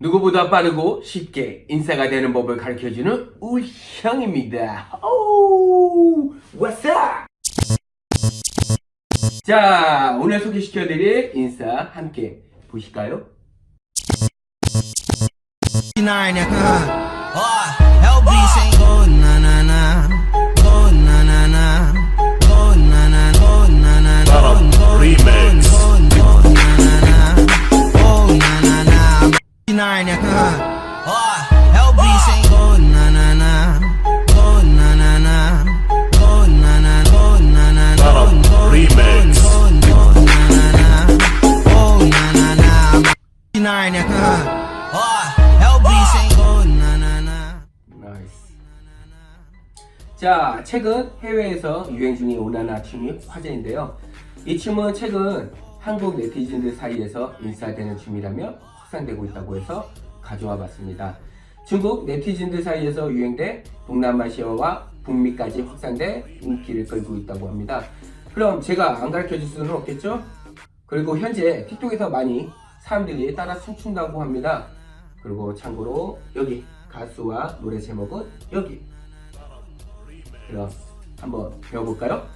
누구보다 빠르고 쉽게 인싸가 되는 법을 가르쳐주는 우형입니다. 오, what's up? 자, 오늘 소개시켜드릴 인싸 함께 보실까요? Narnia. Oh, LB Ó, oh, é o bicho, hein? 자, 최근 해외에서 유행 중인 오나나 춤이 화제인데요. 이 춤은 최근 한국 네티즌들 사이에서 인싸되는 춤이라며 확산되고 있다고 해서 가져와 봤습니다. 중국 네티즌들 사이에서 유행돼 동남아시아와 북미까지 확산돼 인기를 끌고 있다고 합니다. 그럼 제가 안 가르쳐 줄 수는 없겠죠? 그리고 현재 틱톡에서 많이 사람들이 따라 춤춘다고 합니다. 그리고 참고로 여기 가수와 노래 제목은 여기. 그럼 한번 배워볼까요?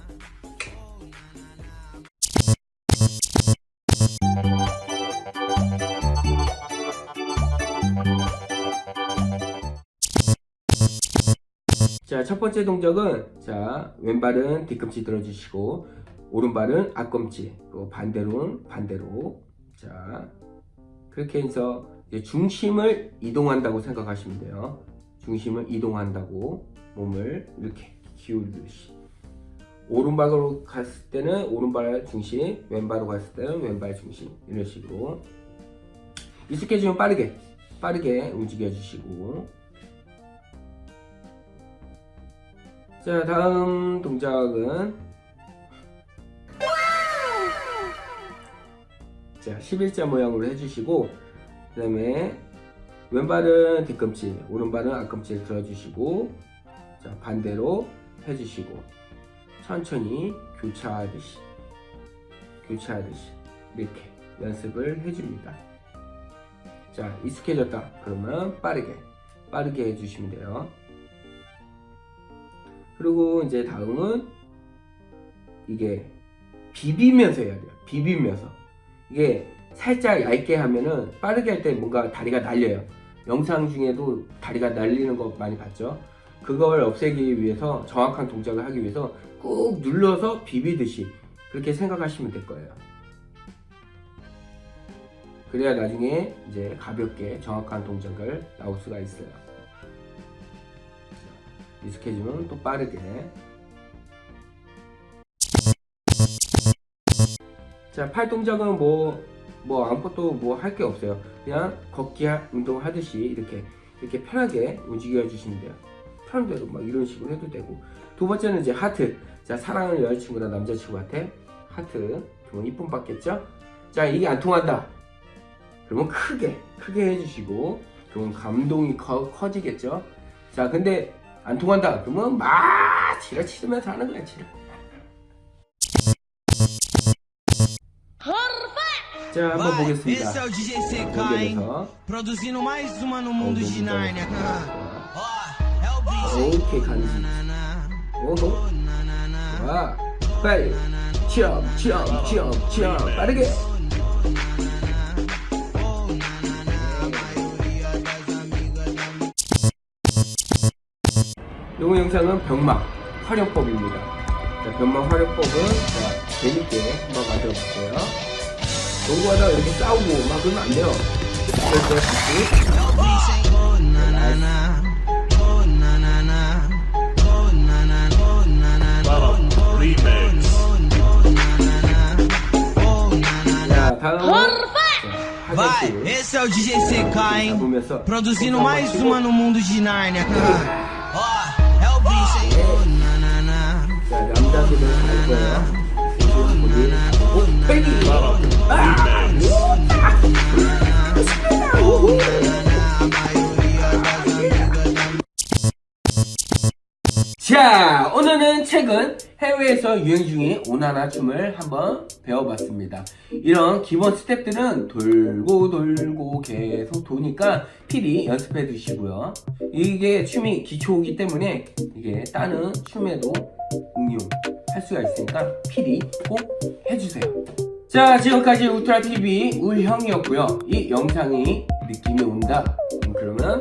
자, 첫 번째 동작은 자, 왼발은 뒤꿈치 들어주시고 오른발은 앞꿈치, 그리고 반대로는 반대로. 자, 그렇게 해서 중심을 이동한다고 생각하시면 돼요. 중심을 이동한다고 몸을 이렇게 기울듯이. 오른발로 갔을 때는 오른발 중심, 왼발로 갔을 때는 왼발 중심 이런 식으로. 익숙해지면 빠르게 빠르게 움직여 주시고. 자 다음 동작은. 자 11자 모양으로 해주시고 그 다음에 왼발은 뒤꿈치 오른발은 앞꿈치를 들어주시고 자 반대로 해주시고 천천히 교차하듯이 교차하듯이 이렇게 연습을 해줍니다 자 익숙해졌다 그러면 빠르게 빠르게 해주시면 돼요 그리고 이제 다음은 이게 비비면서 해야 돼요. 비비면서. 이게 살짝 얇게 하면은 빠르게 할 때 뭔가 다리가 날려요. 영상 중에도 다리가 날리는 거 많이 봤죠? 그걸 없애기 위해서 정확한 동작을 하기 위해서 꾹 눌러서 비비듯이 그렇게 생각하시면 될 거예요. 그래야 나중에 이제 가볍게 정확한 동작을 나올 수가 있어요. 익숙해지면 또 빠르게 자 팔 동작은 뭐 뭐 아무것도 뭐 할 게 없어요 그냥 걷기 하- 운동 하듯이 이렇게 이렇게 편하게 움직여 주시면 돼요 편한 대로 막 이런 식으로 해도 되고. 두 번째는 이제 하트. 자 사랑하는 여자친구나 남자친구한테 하트. 그러면 이쁨 받겠죠? 자 이게 안 통한다. 그러면 크게 크게 해주시고 그러면 감동이 커, 커지겠죠? 자 근데 안 통한다. 그러면 막 지랄치면서 하는 거야 지랄. 자 한번 보겠습니다? 연결해서 오케이. 간지 오호. 와 빨리. 치엄 치엄 치엄 치엄 빠르게. 요거 영상은 병막 활용법입니다. 자, 병막 활용법은 자, 재밌게 한번 만들어 볼게요. 농구하다가 이렇게 싸우고 막 그러면 안 돼요. 그래서 다시 Vai, 하나씩 esse é o DJ CK, hein? 잡으면서 Produzindo 한번 mais 치고 uma no mundo de Narnia. Ó, é o bicho, hein? Oh, nanana. 자, 남자들은 알 거예요. 거기, 오늘은 최근 해외에서 유행 중인 오나나 춤을 한번 배워봤습니다. 이런 기본 스텝들은 돌고 돌고 계속 도니까 필히 연습해 두시고요. 이게 춤이 기초이기 때문에 이게 다른 춤에도 응용할 수가 있으니까 필히 꼭 해주세요. 자, 지금까지 울트라TV 울형이었고요. 이 영상이 느낌이 온다. 음, 그러면